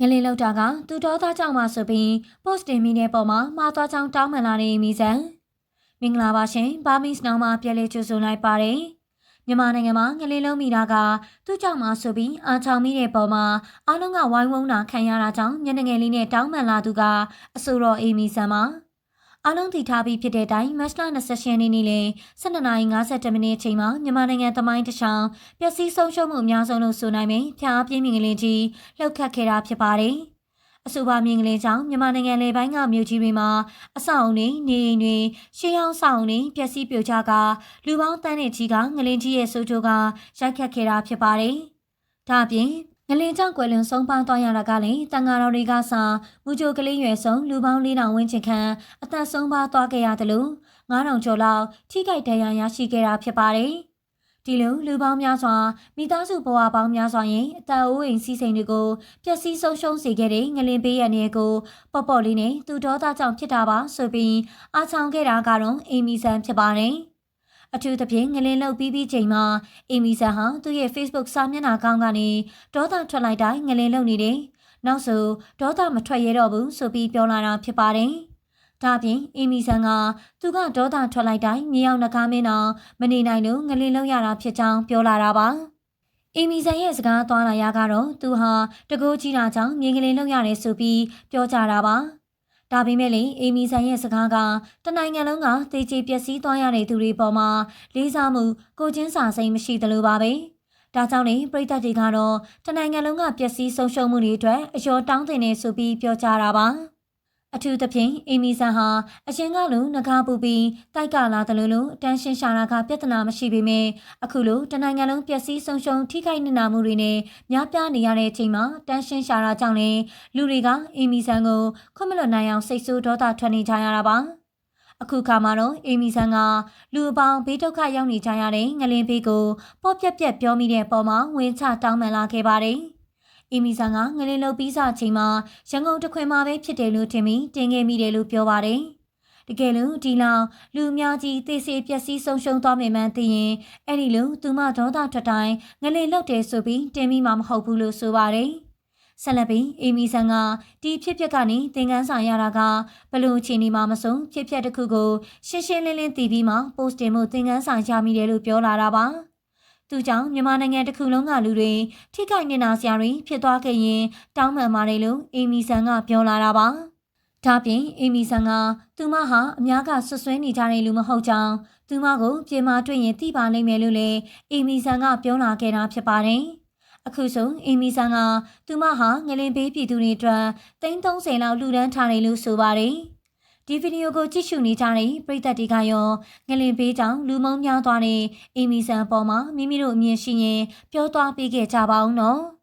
ငလင်လောက်တာကသူတော်သားကြောင့်မှဆိုပြီး post တင်မိတဲ့ပုံမှာမှားသွားကြောင်းတောင်းပန်လာနေမိစံမင်္ဂလာပါရှင်ဘာမီစ်နောင်မှာပြန်လည်ကြိုဆိုလိုက်ပါတယ်မြန်မာနိုင်ငံမှာငလင်လုံးမိတာကသူ့ကြောင့်မှဆိုပြီးအာချောင်မိတဲ့ပုံမှာအားလုံးကဝိုင်းဝန်းတာခံရတာကြောင့်ညနေငယ်လေးနဲ့တောင်းပန်လာသူကအဆိုတော်အေမီဆန်ပါ အားလုံးသိထားပြီးဖြစ်တဲ့အတိုင်းမတ်လ28ရက်နေ့နေ့လ12:52မိနစ်အချိန်မှာမြန်မာနိုင်ငံသမိုင်းတစ်ချောင်းပျက်စီးဆုံးရှုံးမှုအများဆုံးလို့ဆိုနိုင်မယ်။ဖျားပြင်းမြင်ကလေးကြီးလှုပ်ခတ်ခဲ့တာဖြစ်ပါတယ်။အဆိုပါမြင်ကလေးကြောင့်မြန်မာနိုင်ငံလေပိုင်းကမြို့ကြီးတွေမှာအဆောက်အုံတွေနေအိမ်တွေရှေးဟောင်းဆောင်တွေပျက်စီးပြိုကျကလူပေါင်းတန်းတဲ့ကြီးကငလင်းကြီးရဲ့ဆိုးချိုးကရိုက်ခတ်ခဲ့တာဖြစ်ပါတယ်။ဒါ့အပြင် ငလင်ကြောင့်ကွယ်လွန်ဆုံးပါသွားရတာကလည်းတန်ဃာတော်တွေကစမူကြိုကလေးရွယ်ဆုံးလူပေါင်း၄000ဝန်းကျင်ခန့်အသက်ဆုံးပါသွားခဲ့ရတယ်လို့9000ကျော်လောက်ထိခိုက်ဒဏ်ရာရရှိခဲ့တာဖြစ်ပါတယ်။ဒီလိုလူပေါင်းများစွာမိသားစုဘဝပေါင်းများစွာရင်အသက်အိုးအိမ်စီးစိမ်တွေကိုပျက်စီးဆုံးရှုံးစေခဲ့တဲ့ငလင်ပေးရနေကိုပေါ့ပေါ့လေးနဲ့သူတော်သားကြောင့်ဖြစ်တာပါဆိုပြီးအားချောင်ခဲ့တာကတော့အီမီဆန်ဖြစ်ပါတယ်။ အထူးသဖြင့်ငလင်းလောက်ပြီးပြီးချိန်မှာအီမီဆန်ဟာသူ့ရဲ့ Facebook စာမျက်နှာကောင်းကနေဒေါသထွက်လိုက်တိုင်းငလင်းလုံနေတယ်။နောက်ဆိုဒေါသမထွက်ရတော့ဘူးဆိုပြီးပြောလာတာဖြစ်ပါတယ်။ဒါပြင်အီမီဆန်ကသူကဒေါသထွက်လိုက်တိုင်းမြေအောင်နှကားမင်းတော့မနေနိုင်လို့ငလင်းလုံရတာဖြစ်ကြောင်းပြောလာတာပါ။အီမီဆန်ရဲ့စကားသွားလာရကတော့သူဟာတကိုးကြီးတာကြောင့်မြေကလေးလုံရတယ်ဆိုပြီးပြောကြတာပါ။ ဒါပေမဲ့လေအေမီဆန်ရဲ့စကားကတနိုင်ငံလုံးကသေချေပျက်စီးသွားရတဲ့သူတွေပေါ်မှာလေးစားမှုကိုချင်းစာစိမ်မရှိသလိုပါပဲ။ဒါကြောင့်လေပြည်သက်တွေကတော့တနိုင်ငံလုံးကပျက်စီးဆုံးရှုံးမှုတွေအတွက်အယောတောင်းတင်နေဆိုပြီးပြောကြတာပါ။ အထူးသဖြင့်အီမီဆန်ဟာအရင်ကလိုငကားပူပြီးတိုက်ကလာတယ်လို့လို့တန်းရှင်းရှာတာကပြဿနာမရှိပေမဲ့အခုလိုတနိုင်ငံလုံးပျက်စီးဆုံးရှုံးထိခိုက်နေနာမှုတွေနဲ့များပြားနေရတဲ့အချိန်မှာတန်းရှင်းရှာတာကြောင့်လေလူတွေကအီမီဆန်ကိုခွင့်မလွတ်နိုင်အောင်စိတ်ဆိုးဒေါသထွက်နေကြရတာပါအခုခါမှာတော့အေမီဆန်ကလူအပေါင်းဘေးဒုက္ခရောက်နေကြရတဲ့ငလင်းဘေးကိုပေါ့ပြက်ပြက်ပြောမိတဲ့ပုံမှာဝင်ချတောင်းပန်လာခဲ့ပါတယ်။ အီမီဆန်ကငလင်းလုတ်ပြီးစချိန်မှာရန်ကုန်တခွင်မှာပဲဖြစ်တယ်လို့ထင်ပြီးတင်ခဲ့မိတယ်လို့ပြောပါတယ်။တကယ်လို့ဒီလောက်လူအများကြီးသိစေပျက်စီးဆုံးရှုံးသွားမယ်မှန်းသိရင်အဲ့ဒီလိုသူမဒေါသထွက်တိုင်းငလင်းလုတ်တယ်ဆိုပြီးတင်မိမှာမဟုတ်ဘူးလို့ဆိုပါတယ်။ဆက်လက်ပြီးအီမီဆန်ကဒီဖြစ်ပျက်ကနေသင်ခန်းစာရတာကဘလို့အခြေအနေမှာမဆုံးဖြစ်ပျက်တစ်ခုကိုရှင်းရှင်းလင်းလင်းသိပြီးမှပို့စတင်မှုသင်ခန်းစာရမိတယ်လို့ပြောလာတာပါ။ သူကြောင့်မြန်မာနိုင်ငံတစ်ခုလုံးကလူတွေထိခိုက်နေတာစရာတွေဖြစ်သွားခဲ့ရင်တောင်းပန်ပါတယ်လို့အီမီဆန်ကပြောလာတာပါ။ဒါပြင်အီမီဆန်ကသူမဟာအများကဆွဆွဲနေကြတဲ့လူမဟုတ်ကြောင်းသူမကိုပြင်မာတွေ့ရင်သိပါလိမ့်မယ်လို့လည်းအီမီဆန်ကပြောလာခဲ့တာဖြစ်ပါတယ်။အခုဆိုအီမီဆန်ကသူမဟာငလင်ပေးပြည်သူတွေအတွက်330လောက်လူဒန်းထားတယ်လို့ဆိုပါတယ်။ ဒီဗီဒီယိုကိုကြည့်ရှုနေကြတဲ့ပရိသတ်တွေကရောငလင်ပေးကြောင်လူမုံများသွားတဲ့အီမီဆန်ပေါ်မှာမိမိတို့အမြင်ရှိရင်ပြောသွားပေးခဲ့ကြပါဦးနော်။